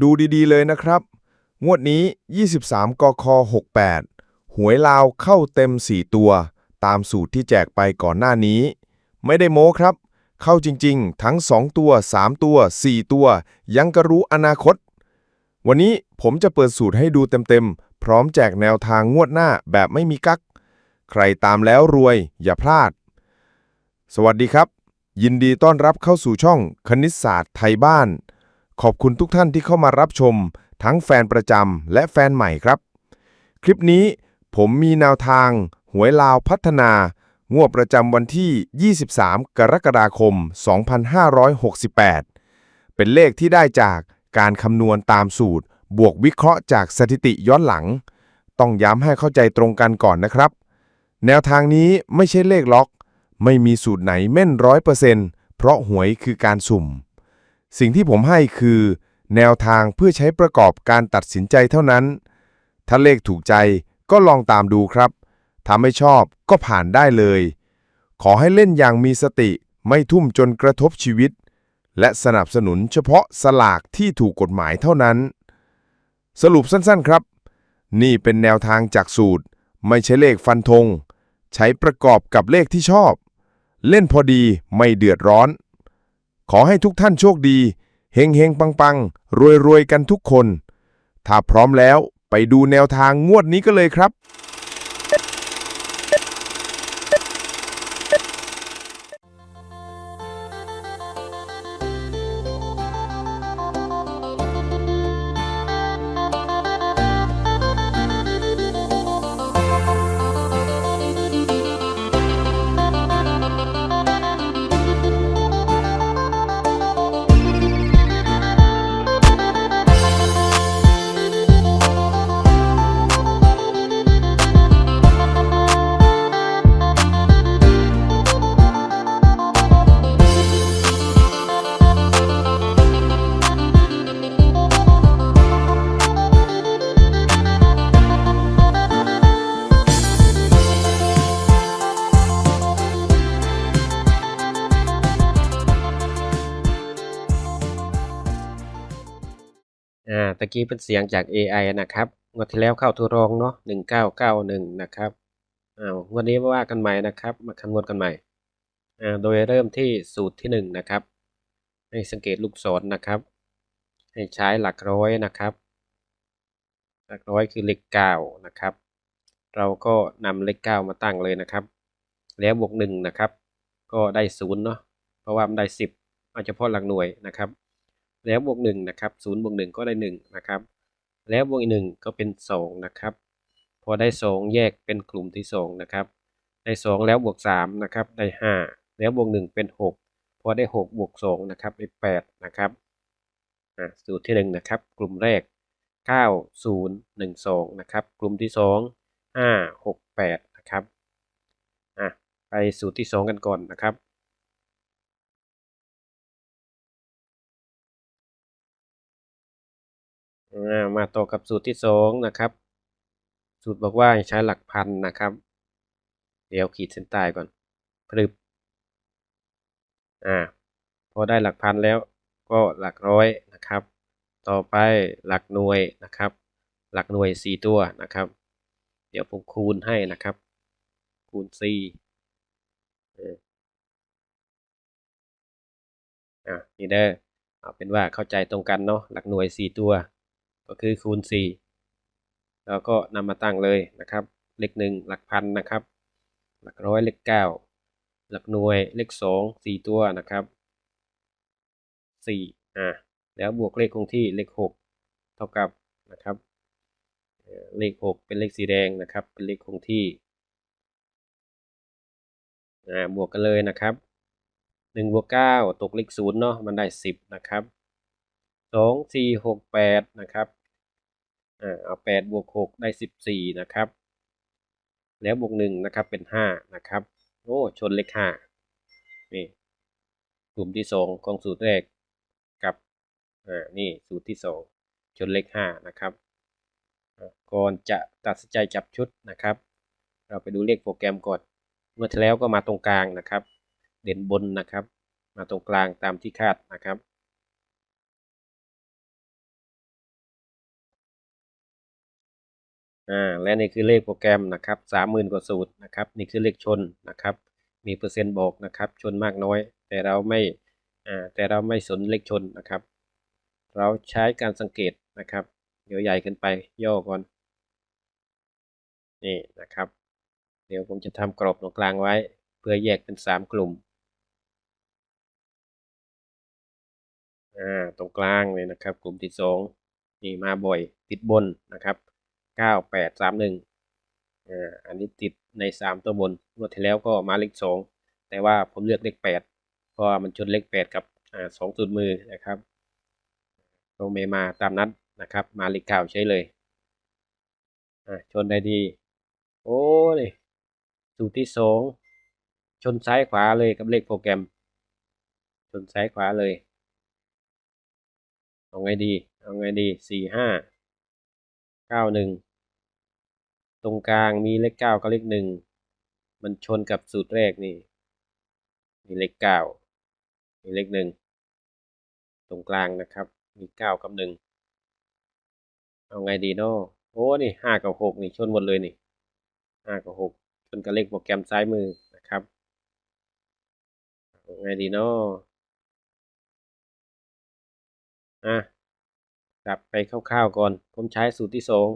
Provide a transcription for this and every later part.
ดูดีๆเลยนะครับ งวดนี้ 23 กค 68 หวยลาวเข้าเต็ม 4 ตัว ตามสูตรที่แจกไปก่อนหน้านี้ ไม่ได้โม้ครับ เข้าจริงๆ ทั้ง 2 ตัว 3 ตัว 4 ตัว ยังกระรู้อนาคต วันนี้ผมจะเปิดสูตรให้ดูเต็มๆ พร้อมแจกแนวทางงวดหน้าแบบไม่มีกัก ใครตามแล้วรวยอย่าพลาด สวัสดีครับ ยินดีต้อนรับเข้าสู่ช่องคณิตศาสตร์ไทยบ้าน ขอบคุณทุกท่านที่เข้ามารับชม ทั้งแฟนประจำและแฟนใหม่ครับ คลิปนี้ผมมีแนวทาง หวยลาวพัฒนา งวดประจำวันที่ 23 กรกฎาคม 2568 เป็นเลขที่ได้จากการคำนวณตามสูตร บวกวิเคราะห์จากสถิติย้อนหลัง ต้องย้ำให้เข้าใจตรงกันก่อนนะครับ แนวทางนี้ไม่ใช่เลขล็อก ไม่มีสูตรไหนแม่นร้อยเปอร์เซ็นต์เพราะหวยคือการสุ่ม สิ่งที่ผมให้คือ แนวทางเพื่อใช้ประกอบการตัดสินใจเท่านั้น ถ้าเลขถูกใจก็ลองตามดูครับถ้าไม่ชอบก็ผ่านได้เลย ขอให้เล่นอย่างมีสติไม่ทุ่มจนกระทบชีวิต และสนับสนุนเฉพาะสลากที่ถูกกฎหมายเท่านั้น สรุปสั้นๆครับ นี่เป็นแนวทางจากสูตร ไม่ใช่เลขฟันธง ใช้ประกอบกับเลขที่ชอบ เล่นพอดีไม่เดือดร้อน ขอให้ทุกท่านโชคดีเฮงเฮงปังปังรวยรวยกันทุกคน ถ้าพร้อมแล้วไปดูแนวทางงวดนี้ก็เลยครับ ตะกี้เป็นเสียงจาก AI นะครับงวดที่แล้วเข้าทุรองเนาะหนึ่งเก้าเก้าหนึ่งนะครับอ้าวงวดนี้มาว่ากันใหม่นะครับ มาคำนวณกันใหม่อ่าโดยเริ่มที่สูตรที่หนึ่งนะครับ ให้สังเกตลูกศรนะครับ ให้ใช้หลักร้อยนะครับ หลักร้อยคือเลขเก้านะครับ เราก็นำเลขเก้ามาตั้งเลยนะครับ แล้วบวกหนึ่งนะครับ ก็ได้ศูนย์เนาะเพราะว่ามันได้สิบเอาเฉพาะหลักหน่วยนะครับ แล้วบวกหนึ่งนะครับศูนย์บวกหนึ่งก็ได้หนึ่งนะครับแล้วบวกอีกหนึ่งก็เป็นสองนะครับ พอได้สองแยกเป็นกลุ่มที่สองนะครับ ได้สองแล้วบวกสามนะครับได้ห้าแล้วบวกหนึ่งเป็นหกพอได้หกบวกสองนะครับได้แปดนะครับอ่าสูตรที่หนึ่งนะครับ กลุ่มแรกเก้าศูนย์หนึ่งสองนะครับ กลุ่มที่สองห้าหกแปดนะครับอะไปสูตรที่สองกันก่อนนะครับ มาต่อกับสูตรที่สองนะครับ สูตรบอกว่าใช้หลักพันนะครับ เดี๋ยวขีดเส้นใต้ก่อนพรึบอ่าพอได้หลักพันแล้วก็หลักร้อยนะครับ ต่อไปหลักหน่วยนะครับ หลักหน่วยสี่ตัวนะครับ เดี๋ยวผมคูณให้นะครับ คูณสี่เอออะนี่เด้อเอาเป็นว่าเข้าใจตรงกันเนาะหลักหน่วยสี่ตัว ก็คือคูณ 4 แล้วก็นำมาตั้งเลยนะครับ เลขหนึ่งหลักพันนะครับ หลักร้อยเลขเก้าหลักหน่วยเลขสองสี่ตัวนะครับสี่อ่าแล้วบวกเลขคงที่เลขหกเท่ากับนะครับ เลขหกเป็นเลขสีแดงนะครับ เป็นเลขคงที่อ่าบวกกันเลยนะครับหนึ่งบวกเก้าตกเลขศูนย์เนาะมันได้สิบนะครับสองสี่หกแปดนะครับ อ่าเอาแปดบวกหกได้สิบสี่นะครับ แล้วบวกหนึ่งนะครับเป็นห้านะครับ โอ้ชนเลขห้านี่กลุ่มที่สองของสูตรแรกกับอ่านี่สูตรที่สองชนเลขห้านะครับก่อนจะตัดสินใจจับชุดนะครับ เราไปดูเลขโปรแกรมก่อนเมื่อที่แล้วก็มาตรงกลางนะครับ เด่นบนนะครับ มาตรงกลางตามที่คาดนะครับ อ่าและนี่คือเลขโปรแกรมนะครับสามหมื่นกว่าสูตรนะครับนี่คือเลขชนนะครับ มีเปอร์เซ็นต์บอกนะครับชนมากน้อย แต่เราไม่อ่าแต่เราไม่สนเลขชนนะครับ เราใช้การสังเกตนะครับเดี๋ยวใหญ่ขึ้นไปย่อก่อนนี่นะครับ เดี๋ยวผมจะทำกรอบตรงกลางไว้ เพื่อแยกเป็นสามกลุ่มอ่าตรงกลางเลยนะครับ กลุ่มที่สองนี่มาบ่อยติดบนนะครับ เก้าแปดสามหนึ่งอ่าอันนี้ติดในสามตัวบนงวดที่แล้วก็มาเลขสองแต่ว่าผมเลือกเลขแปดเพราะมันชนเลขแปดกับอ่าสองจุดมือนะครับโรเมมาตามนัดนะครับ มาเลขเก้าใช้เลยอ่าชนได้ดี โอ้ยสูตรที่สองชนซ้ายขวาเลยกับเลขโปรแกรม ชนซ้ายขวาเลยเอาไงดี เอาไงดีสี่ห้าเก้าหนึ่ง ตรงกลางมีเลขเก้ากับเลขหนึ่งมันชนกับสูตรแรกนี่ มีเลขเก้ามีเลขหนึ่งตรงกลางนะครับ มีเก้ากับหนึ่งเอาไงดีเนาะโอ้นี่ห้ากับหกนี่ชนหมดเลยนี่ห้ากับหกชนกับเลขโปรแกรมซ้ายมือนะครับเอาไงดีเนาะอะกลับไปคร่าวๆก่อน ผมใช้สูตรที่สอง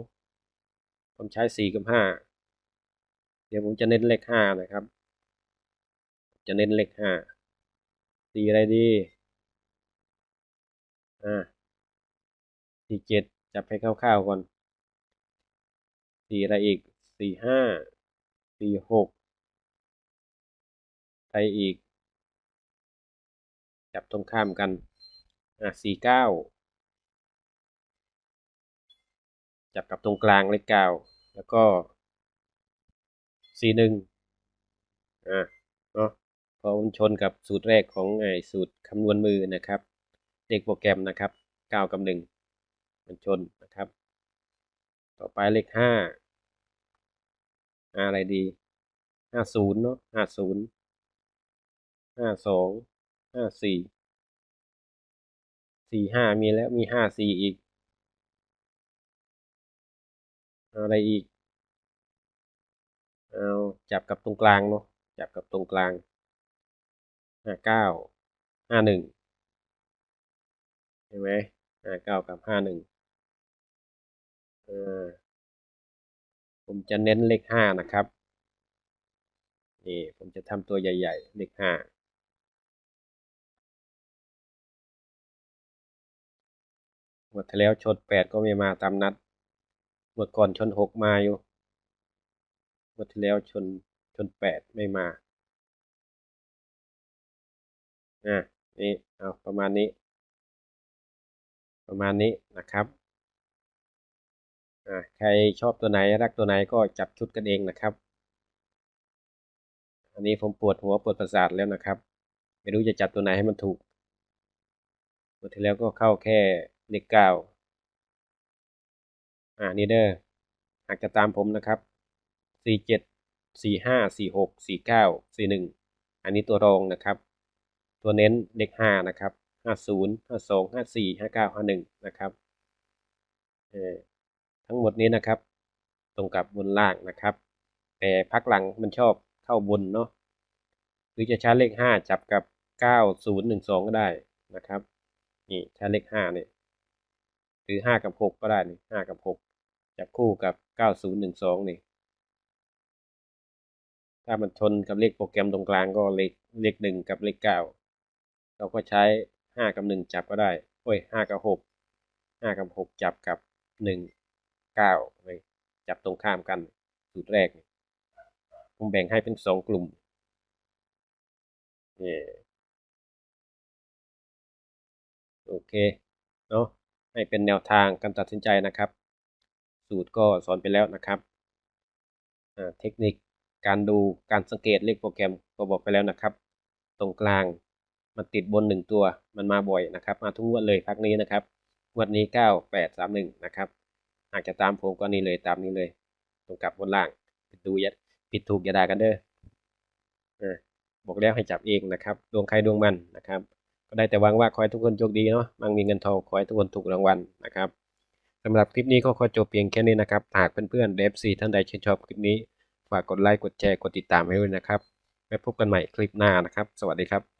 ผมใช้สี่กับห้าเดี๋ยวผมจะเน้นเลขห้านะครับ จะเน้นเลขห้าสีอะไรดีอ่าสี่เจ็ดจับให้คร่าวๆก่อนสี่อะไรอีกสี่ห้าสี่หกไปอีก จับตรงข้ามกัน อะสี่เก้า จับกับตรงกลางเลขเก้าแล้วก็สี่หนึ่งอ่าเนาะพอมันชนกับสูตรแรกของไอ้สูตรคำนวณมือนะครับเลขโปรแกรมนะครับเก้ากับหนึ่งมันชนนะครับ ต่อไปเลขห้าอะไรดีห้าศูนย์เนาะห้าศูนย์ห้าสองห้าสี่สี่ห้ามีแล้วมีห้าสี่อีก อะไรอีก เอาจับกับตรงกลางเนาะ จับกับตรงกลาง ห้าเก้า ห้าหนึ่งเห็นไหมห้าเก้ากับห้าหนึ่งผมจะเน้นเลขห้านะครับ นี่ผมจะทำตัวใหญ่ ๆ เลขห้าหมดแล้วชนแปดก็ไม่มาตามนัด หมดก่อนชนหกมาอยู่หมดที่แล้วชนชนแปดไม่มาอะนี่เอาประมาณนี้ ประมาณนี้นะครับอ่าใครชอบตัวไหนรักตัวไหนก็จับชุดกันเองนะครับ อันนี้ผมปวดหัวปวดประสาทแล้วนะครับ ไม่รู้จะจับตัวไหนให้มันถูกหมดที่แล้วก็เข้าแค่เลขเก้า อ่านี่เด้อหากจะตามผมนะครับสี่เจ็ดสี่ห้าสี่หกสี่เก้าสี่หนึ่งอันนี้ตัวรองนะครับ ตัวเน้นเลขห้านะครับห้าศูนย์ห้าสองห้าสี่ห้าเก้าห้าหนึ่งนะครับเออทั้งหมดนี้นะครับ ตรงกับบนล่างนะครับ แต่พักหลังมันชอบเข้าบนเนาะหรือจะใช้เลขห้าจับกับเก้าศูนย์หนึ่งสองก็ได้นะครับ นี่ใช้เลขห้าเนี่ย หรือห้ากับหกก็ได้นี่ห้ากับหกจับคู่กับเก้าศูนย์หนึ่งสองนี่ ถ้ามันชนกับเลขโปรแกรมตรงกลางก็เลขเลขหนึ่งกับเลขเก้าเราก็ใช้ห้ากับหนึ่งจับก็ได้โอ้ยห้ากับหกห้ากับหกจับกับหนึ่งเก้าเลยจับตรงข้ามกันสูตรแรกผมแบ่งให้เป็นสองกลุ่มนี่โอเคเนาะ ให้เป็นแนวทางการตัดสินใจนะครับ สูตรก็สอนไปแล้วนะครับเทคนิคการดูการสังเกตเลขโปรแกรมก็บอกไปแล้วนะครับ ตรงกลางมันติดบนหนึ่งตัวมันมาบ่อยนะครับ มาทุกงวดเลยพักนี้นะครับงวดนี้เก้าแปดสามหนึ่งนะครับหากจะตามผมก็นี่เลยตามนี้เลย ตรงกับบนล่างผิดดูยัดผิดถูกอย่าด่ากันเด้อเออบอกแล้วให้จับเองนะครับ ดวงใครดวงมันนะครับ ก็ได้แต่หวังว่าขอให้ทุกคนโชคดีเนาะมั่งมีเงินทองขอให้ทุกคนถูกรางวัลนะครับสำหรับคลิปนี้ก็ขอจบเพียงแค่นี้นะครับหากเพื่อนๆเดฟซีท่านใดชื่นชอบคลิปนี้ ฝากกดไลค์กดแชร์กดติดตามให้ด้วยนะครับไว้พบกันใหม่คลิปหน้านะครับ สวัสดีครับ